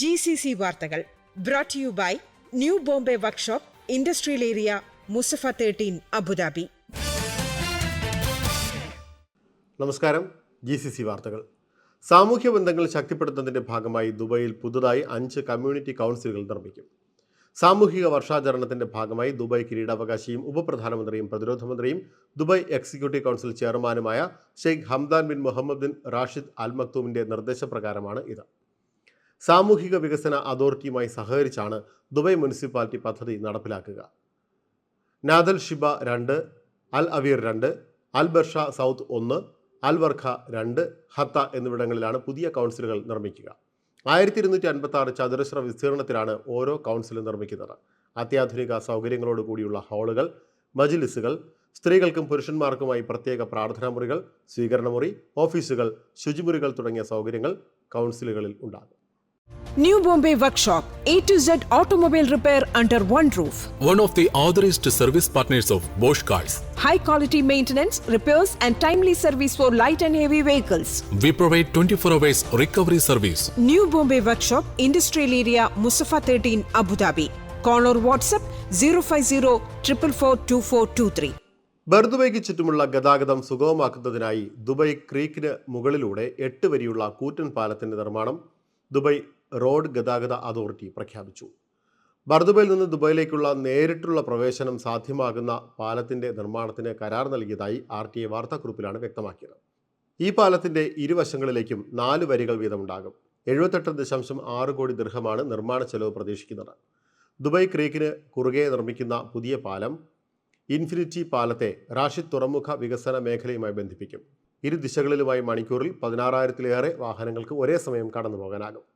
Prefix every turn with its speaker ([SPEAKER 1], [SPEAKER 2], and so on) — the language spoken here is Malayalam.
[SPEAKER 1] ജി സി സി വാർത്തകൾ brought you by new Bombay workshop industrial area Musaffah thirteen Abu Dhabi
[SPEAKER 2] നമസ്കാരം. ജി സി സി വാർത്തകൾ. സാമൂഹ്യ ബന്ധങ്ങൾ ശക്തിപ്പെടുത്തുന്നതിന്റെ ഭാഗമായി ദുബായിൽ പുതുതായി അഞ്ച് കമ്മ്യൂണിറ്റി കൗൺസിലുകൾ നിർമ്മിക്കും. സാമൂഹിക വർഷാചരണത്തിന്റെ ഭാഗമായി ദുബായ് കിരീടാവകാശിയും ഉപപ്രധാനമന്ത്രിയും പ്രതിരോധ മന്ത്രിയും ദുബായ് എക്സിക്യൂട്ടീവ് കൗൺസിൽ ചെയർമാനുമായ Sheikh Hamdan bin Mohammed bin Rashid Al മക്തൂമിന്റെ നിർദ്ദേശപ്രകാരമാണ് ഇത്. സാമൂഹിക വികസന അതോറിറ്റിയുമായി സഹകരിച്ചാണ് ദുബൈ മുനിസിപ്പാലിറ്റി പദ്ധതി നടപ്പിലാക്കുക. നാദൽ ഷിബ രണ്ട് അൽ അവീർ രണ്ട് അൽ ബർഷ സൗത്ത് ഒന്ന് അൽ വർഖ രണ്ട് ഹത്ത എന്നിവിടങ്ങളിലാണ് പുതിയ കൗൺസിലുകൾ നിർമ്മിക്കുക. ആയിരത്തി ഇരുന്നൂറ്റി ചതുരശ്ര വിസ്തീർണത്തിലാണ് ഓരോ കൗൺസിലും നിർമ്മിക്കുന്നത്. അത്യാധുനിക സൗകര്യങ്ങളോട് കൂടിയുള്ള ഹാളുകൾ മജിലിസുകൾ സ്ത്രീകൾക്കും പുരുഷന്മാർക്കുമായി പ്രത്യേക പ്രാർത്ഥനാ മുറികൾ സ്വീകരണമുറി ഓഫീസുകൾ ശുചിമുറികൾ തുടങ്ങിയ സൗകര്യങ്ങൾ കൗൺസിലുകളിൽ ഉണ്ടാകും.
[SPEAKER 1] New Bombay Workshop, A to Z automobile repair under one roof.
[SPEAKER 3] one of the authorized service partners of Bosch Cars.
[SPEAKER 1] high quality maintenance, repairs, and timely service for light and heavy vehicles.
[SPEAKER 3] We provide 24 hours recovery service.
[SPEAKER 1] New Bombay Workshop, Industrial Area, Musafa 13, Abu Dhabi. Call or WhatsApp 050 444
[SPEAKER 2] ബർദുബൈക്ക് ചുറ്റുമുള്ള ഗതാഗതം സുഗമമാക്കുന്നതിനായി ദുബായ് ക്രീക്കിന് മുകളിലൂടെ എട്ട് വരിയുള്ള കൂറ്റൻ പാലത്തിന്റെ നിർമ്മാണം ദുബായ് റോഡ് ഗതാഗത അതോറിറ്റി പ്രഖ്യാപിച്ചു. ബർദുബയിൽ നിന്ന് ദുബായിലേക്കുള്ള നേരിട്ടുള്ള പ്രവേശനം സാധ്യമാകുന്ന പാലത്തിന്റെ നിർമ്മാണത്തിന് കരാർ നൽകിയതായി ആർ ടി എ വാർത്താക്കുറിപ്പിലാണ് വ്യക്തമാക്കിയത്. ഈ പാലത്തിന്റെ ഇരുവശങ്ങളിലേക്കും നാല് വരികൾ വീതമുണ്ടാകും. എഴുപത്തെട്ട് ദശാംശം ആറ് കോടി ദീർഘമാണ് നിർമ്മാണ ചെലവ് പ്രതീക്ഷിക്കുന്നത്. ദുബായ് ക്രീക്കിന് കുറുകെ നിർമ്മിക്കുന്ന പുതിയ പാലം ഇൻഫിനിറ്റി പാലത്തെ റാഷിദ് തുറമുഖ വികസന മേഖലയുമായി ബന്ധിപ്പിക്കും. ഇരു ദിശകളിലുമായി മണിക്കൂറിൽ പതിനാറായിരത്തിലേറെ വാഹനങ്ങൾക്ക് ഒരേ സമയം കടന്നു പോകാനാകും